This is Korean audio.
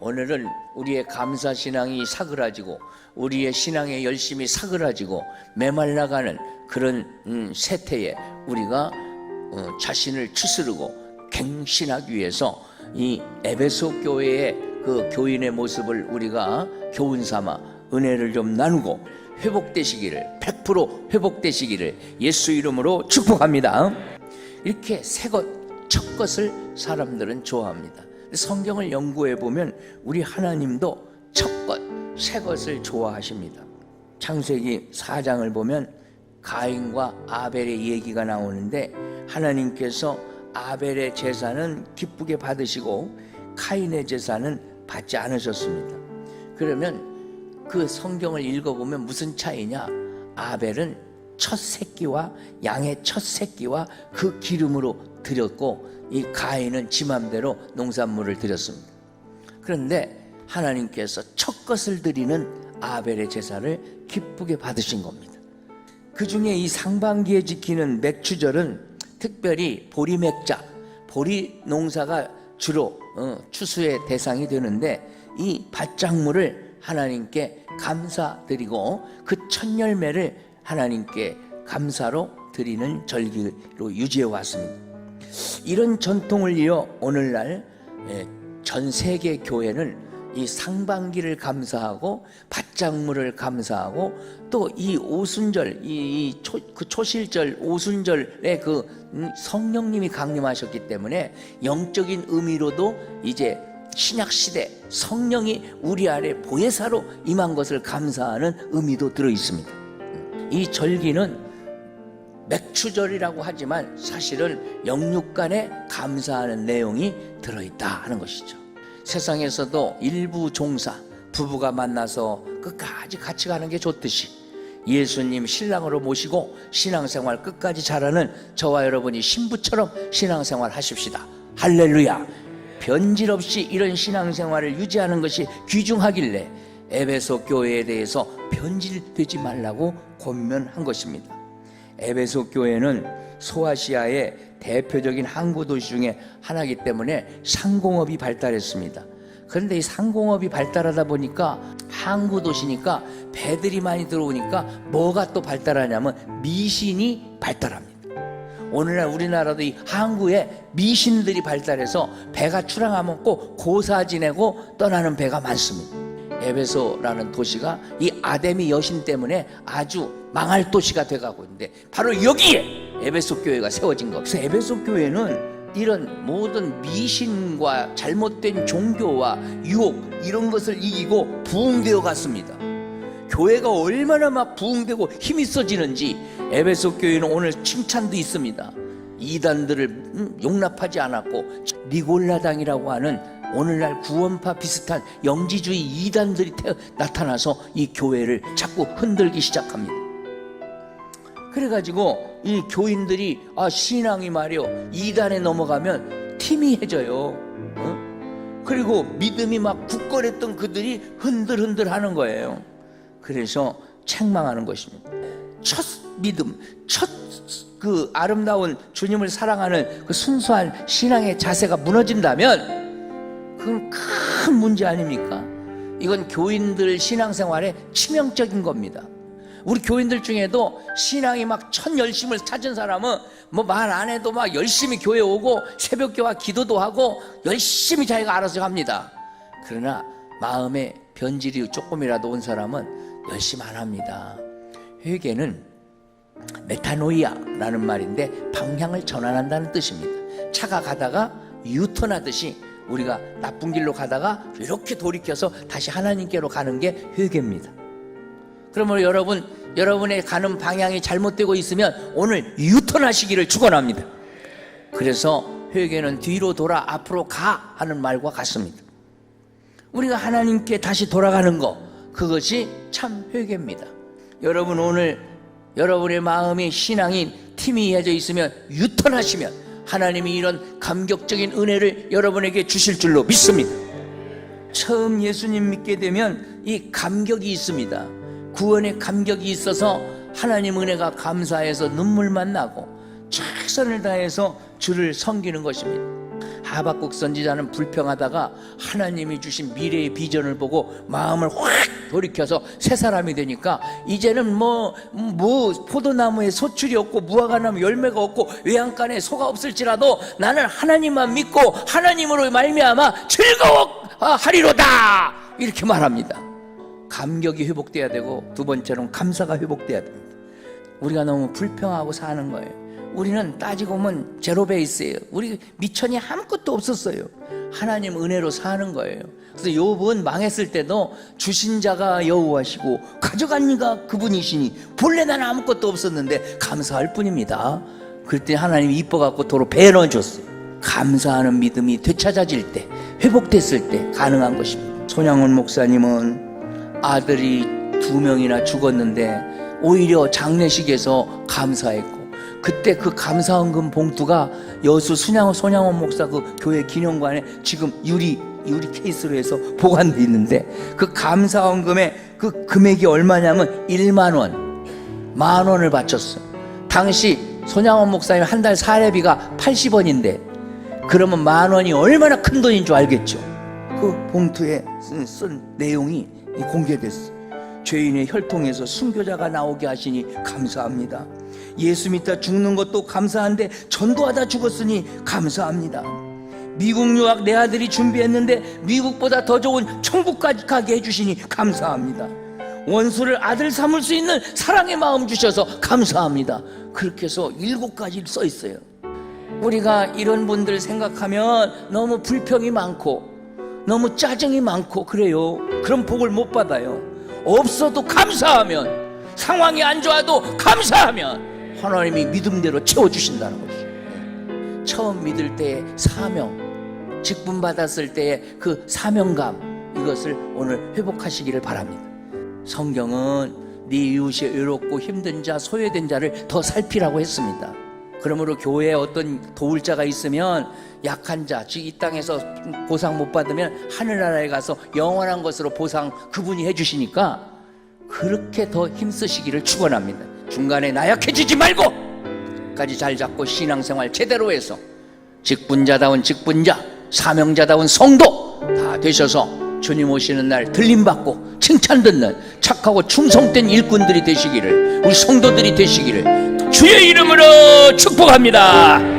오늘은 우리의 감사 신앙이 사그라지고 우리의 신앙의 열심이 사그라지고 메말라가는 그런 음, 세태에 우리가 어, 자신을 추스르고 갱신하기 위해서 이 에베소 교회의 그 교인의 모습을 우리가 교훈 삼아 은혜를 좀 나누고 회복되시기를 100% 회복되시기를 예수 이름으로 축복합니다. 이렇게 새 것 첫 것을 사람들은 좋아합니다. 성경을 연구해 보면 우리 하나님도 첫 것, 새 것을 좋아하십니다. 창세기 4장을 보면 가인과 아벨의 얘기가 나오는데 하나님께서 아벨의 제사는 기쁘게 받으시고 카인의 제사는 받지 않으셨습니다. 그러면 그 성경을 읽어보면 무슨 차이냐? 아벨은 첫 새끼와 양의 첫 새끼와 그 기름으로 드렸고 이 가인은 지 맘대로 농산물을 드렸습니다. 그런데 하나님께서 첫 것을 드리는 아벨의 제사를 기쁘게 받으신 겁니다. 그 중에 이 상반기에 지키는 맥추절은 특별히 보리맥자, 보리 농사가 주로 어, 추수의 대상이 되는데 이 밭작물을 하나님께 감사드리고 그 첫 열매를 하나님께 감사로 드리는 절기로 유지해 왔습니다. 이런 전통을 이어 오늘날 예, 전 세계 교회는 이 상반기를 감사하고 밭작물을 감사하고 또 이 오순절 이그 초실절 오순절에 그 음, 성령님이 강림하셨기 때문에 영적인 의미로도 이제 신약 시대 성령이 우리 아래 보혜사로 임한 것을 감사하는 의미도 들어 있습니다. 이 절기는 맥추절이라고 하지만 사실은 영육간에 감사하는 내용이 들어있다 하는 것이죠. 세상에서도 일부 종사, 부부가 만나서 끝까지 같이 가는 게 좋듯이 예수님 신랑으로 모시고 신앙생활 끝까지 잘하는 저와 여러분이 신부처럼 신앙생활 하십시다. 할렐루야. 변질 없이 이런 신앙생활을 유지하는 것이 귀중하길래 에베소 교회에 대해서 변질되지 말라고 권면한 것입니다. 에베소 교회는 소아시아의 대표적인 항구 도시 중에 하나이기 때문에 상공업이 발달했습니다. 그런데 이 상공업이 발달하다 보니까 항구 도시니까 배들이 많이 들어오니까 뭐가 또 발달하냐면 미신이 발달합니다. 오늘날 우리나라도 이 항구에 미신들이 발달해서 배가 출항하면 꼭 고사 지내고 떠나는 배가 많습니다. 에베소라는 도시가 이 아데미 여신 때문에 아주 망할 도시가 돼가고 있는데 바로 여기에 에베소 교회가 세워진 거. 그래서 에베소 교회는 이런 모든 미신과 잘못된 종교와 유혹 이런 것을 이기고 부흥되어 갔습니다. 교회가 얼마나 막 부흥되고 힘이 있어지는지 에베소 교회는 오늘 칭찬도 있습니다. 이단들을 음, 용납하지 않았고 니골라당이라고 하는 오늘날 구원파 비슷한 영지주의 이단들이 태- 나타나서 이 교회를 자꾸 흔들기 시작합니다. 그래가지고 이 교인들이 아 신앙이 말이요 이단에 넘어가면 팀이해져요. 어? 그리고 믿음이 막 굳건했던 그들이 흔들흔들 하는 거예요. 그래서 책망하는 것입니다. 첫 믿음, 첫 그 아름다운 주님을 사랑하는 그 순수한 신앙의 자세가 무너진다면 그건 큰 문제 아닙니까? 이건 교인들 신앙생활에 치명적인 겁니다. 우리 교인들 중에도 신앙이 막 천 열심을 찾은 사람은 뭐 말 안 해도 막 열심히 교회 오고 새벽교와 기도도 하고 열심히 자기가 알아서 합니다. 그러나 마음에 변질이 조금이라도 온 사람은 열심히 안 합니다. 회개는 메타노이아라는 말인데 방향을 전환한다는 뜻입니다. 차가 가다가 유턴하듯이 우리가 나쁜 길로 가다가 이렇게 돌이켜서 다시 하나님께로 가는 게 회개입니다. 그러면 여러분, 여러분의 가는 방향이 잘못되고 있으면 오늘 유턴하시기를 축원합니다. 그래서 회개는 뒤로 돌아 앞으로 가 하는 말과 같습니다. 우리가 하나님께 다시 돌아가는 거 그것이 참 회개입니다. 여러분 오늘 여러분의 마음이 신앙이 팀이해져 있으면 유턴하시면 하나님이 이런 감격적인 은혜를 여러분에게 주실 줄로 믿습니다. 처음 예수님 믿게 되면 이 감격이 있습니다. 구원의 감격이 있어서 하나님 은혜가 감사해서 눈물만 나고 최선을 다해서 주를 섬기는 것입니다. 하박국 선지자는 불평하다가 하나님이 주신 미래의 비전을 보고 마음을 확 돌이켜서 새 사람이 되니까 이제는 뭐, 뭐 포도나무에 소출이 없고 무화과나무 열매가 없고 외양간에 소가 없을지라도 나는 하나님만 믿고 하나님으로 말미암아 즐거워하리로다 이렇게 말합니다. 감격이 회복돼야 되고 두 번째로는 감사가 회복돼야 됩니다. 우리가 너무 불평하고 사는 거예요. 우리는 따지고 보면 제로 베이스예요. 우리 미천이 아무것도 없었어요. 하나님 은혜로 사는 거예요. 그래서 욥은 망했을 때도 주신 자가 여호와시고 가져간 이가 그분이시니 본래 나는 아무것도 없었는데 감사할 뿐입니다. 그때 하나님이 이뻐 갖고 도로 배 넣어 줬어요. 감사하는 믿음이 되찾아질 때, 회복됐을 때 가능한 것입니다. 손양원 목사님은 아들이 두 명이나 죽었는데 오히려 장례식에서 감사했고 그때 그 감사헌금 봉투가 여수 순양 손양원 목사 그 교회 기념관에 지금 유리 유리 케이스로 해서 보관돼 있는데 그 감사헌금의 그 금액이 얼마냐면 1만 원, 만 원을 바쳤어. 당시 손양원 목사님 한 달 사례비가 80원인데 그러면 만 원이 얼마나 큰 돈인 줄 알겠죠. 그 봉투에 쓴, 쓴 내용이 공개됐어. 죄인의 혈통에서 순교자가 나오게 하시니 감사합니다. 예수 믿다 죽는 것도 감사한데 전도하다 죽었으니 감사합니다. 미국 유학 내 아들이 준비했는데 미국보다 더 좋은 천국까지 가게 해주시니 감사합니다. 원수를 아들 삼을 수 있는 사랑의 마음 주셔서 감사합니다. 그렇게 해서 일곱 가지를 써 있어요. 우리가 이런 분들 생각하면 너무 불평이 많고 너무 짜증이 많고 그래요. 그런 복을 못 받아요. 없어도 감사하면 상황이 안 좋아도 감사하면 하나님이 믿음대로 채워주신다는 것이죠. 처음 믿을 때의 사명, 직분 받았을 때의 그 사명감 이것을 오늘 회복하시기를 바랍니다. 성경은 네 이웃이 외롭고 힘든 자, 소외된 자를 더 살피라고 했습니다. 그러므로 교회에 어떤 도울 자가 있으면 약한 자, 즉 이 땅에서 보상 못 받으면 하늘나라에 가서 영원한 것으로 보상 그분이 해주시니까 그렇게 더 힘쓰시기를 축원합니다. 중간에 나약해지지 말고 까지 잘 잡고 신앙생활 제대로 해서 직분자다운 직분자, 사명자다운 성도 다 되셔서 주님 오시는 날 들림받고 칭찬 듣는 착하고 충성된 일꾼들이 되시기를 우리 성도들이 되시기를 주의 이름으로 축복합니다.